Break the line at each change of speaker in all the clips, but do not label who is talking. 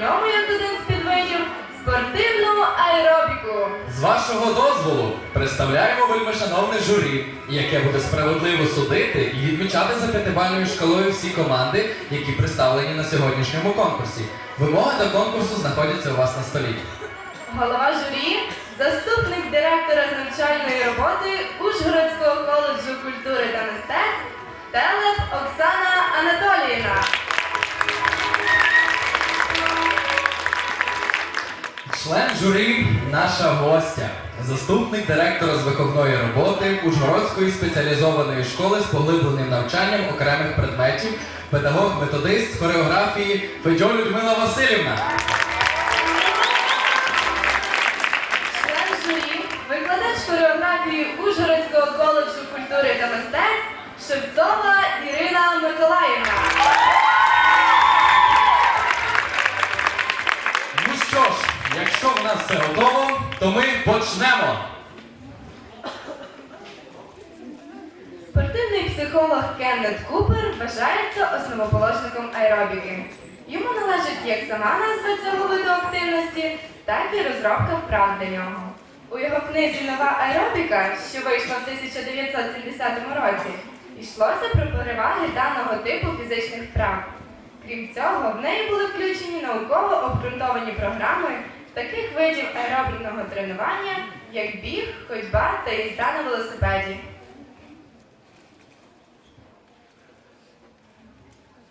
ньому як один з підвидів спортивну аеробіку.
З вашого дозволу представляємо вельмишановне журі, яке буде справедливо судити і відмічати за п'ятибальною шкалою всі команди, які представлені на сьогоднішньому конкурсі. Вимоги до конкурсу знаходяться у вас на столі.
Голова журі, заступник директора з навчальної роботи Ужгородського коледжу культури та мистецтв Телеп Оксана Анатоліївна.
Член журі наша гостя, заступник директора з виховної роботи Ужгородської спеціалізованої школи з поглибленим навчанням окремих предметів, педагог-методист з хореографії Федьо Людмила Васильівна.
Член журі, викладач хореографії Ужгородського коледжу культури та мистецтв Шевцова Ірина Миколаївна.
Якщо в нас все готово, то ми почнемо.
Спортивний психолог Кеннет Купер вважається основоположником аеробіки. Йому належить як сама назва цього виду активності, так і розробка вправ для нього. У його книзі Нова аеробіка, що вийшла в 1970 році, йшлося про переваги даного типу фізичних вправ. Крім цього, в неї були включені науково обґрунтовані програми таких видів аеробного тренування, як біг, ходьба та їзда на велосипеді.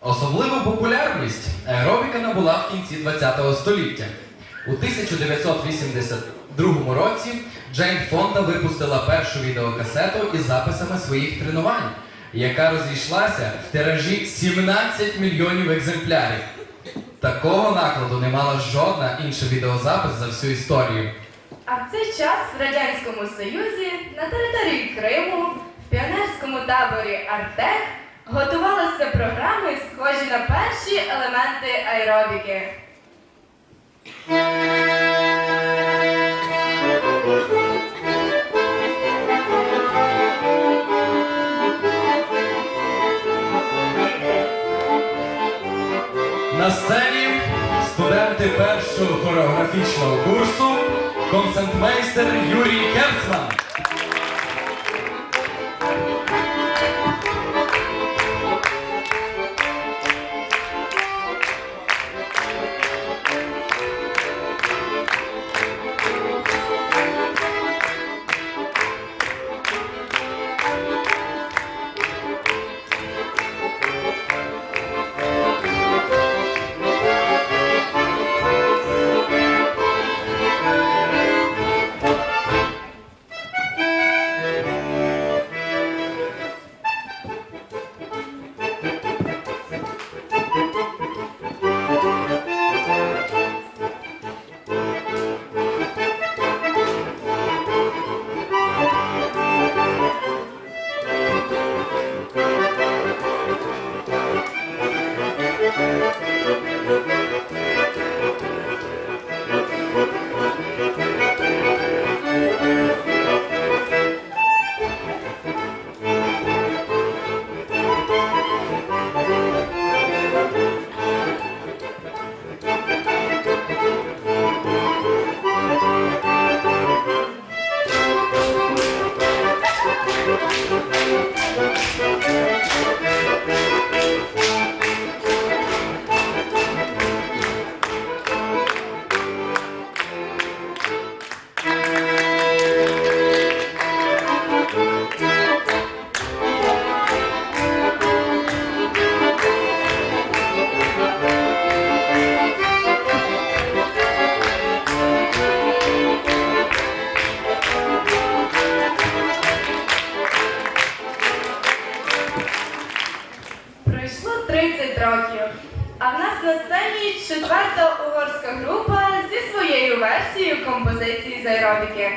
Особливу популярність аеробіка набула в кінці ХХ століття. У 1982 році Джейн Фонда випустила першу відеокасету із записами своїх тренувань, яка розійшлася в тиражі 17 мільйонів екземплярів. Такого накладу не мала жодна інша відеозапис за всю історію.
А в цей час в Радянському Союзі на території Криму в піонерському таборі Артек готувалися програми, схожі на перші елементи аеробіки.
На сцені студенти першого хореографічного курсу концертмейстер Юрій Керцман.
гурту 30 років. А в нас на сцені четверта угорська група зі своєю версією композиції з аеробіки.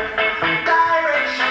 Direction.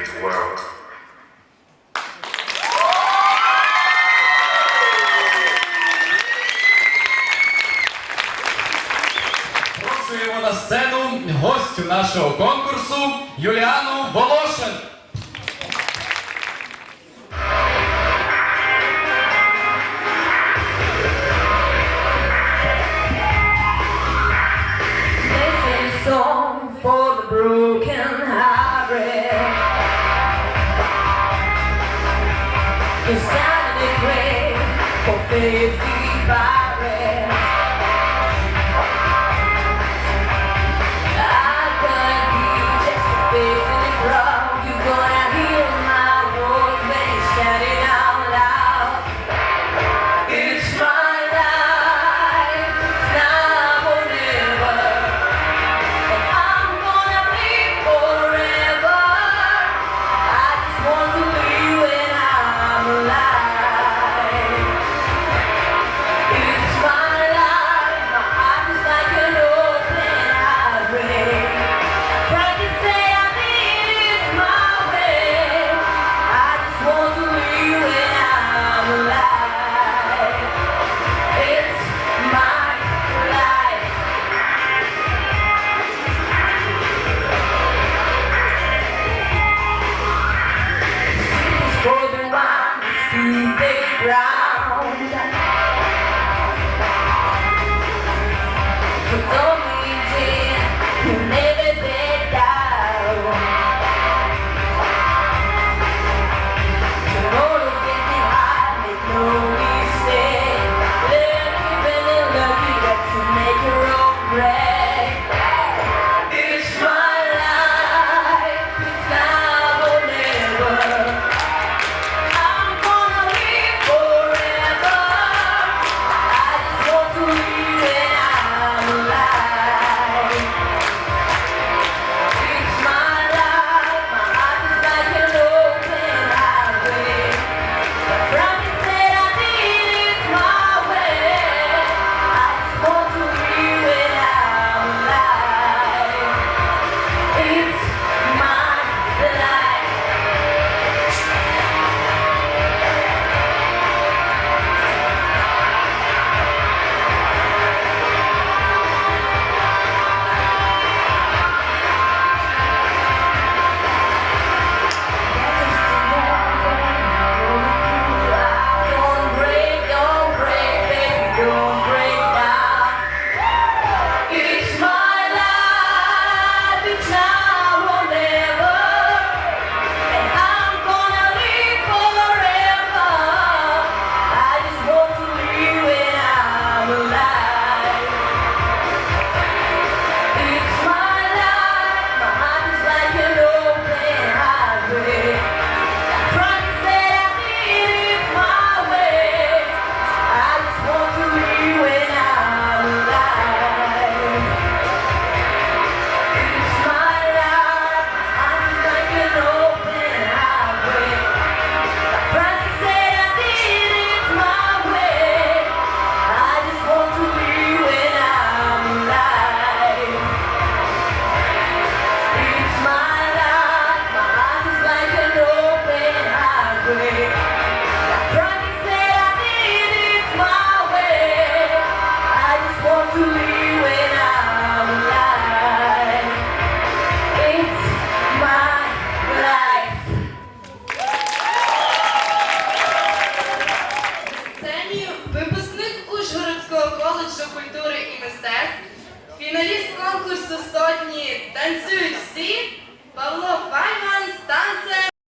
great world. Прошуємо на сцену гостю нашого конкурсу
Юліану Волошин.
Cause I pray for faith divine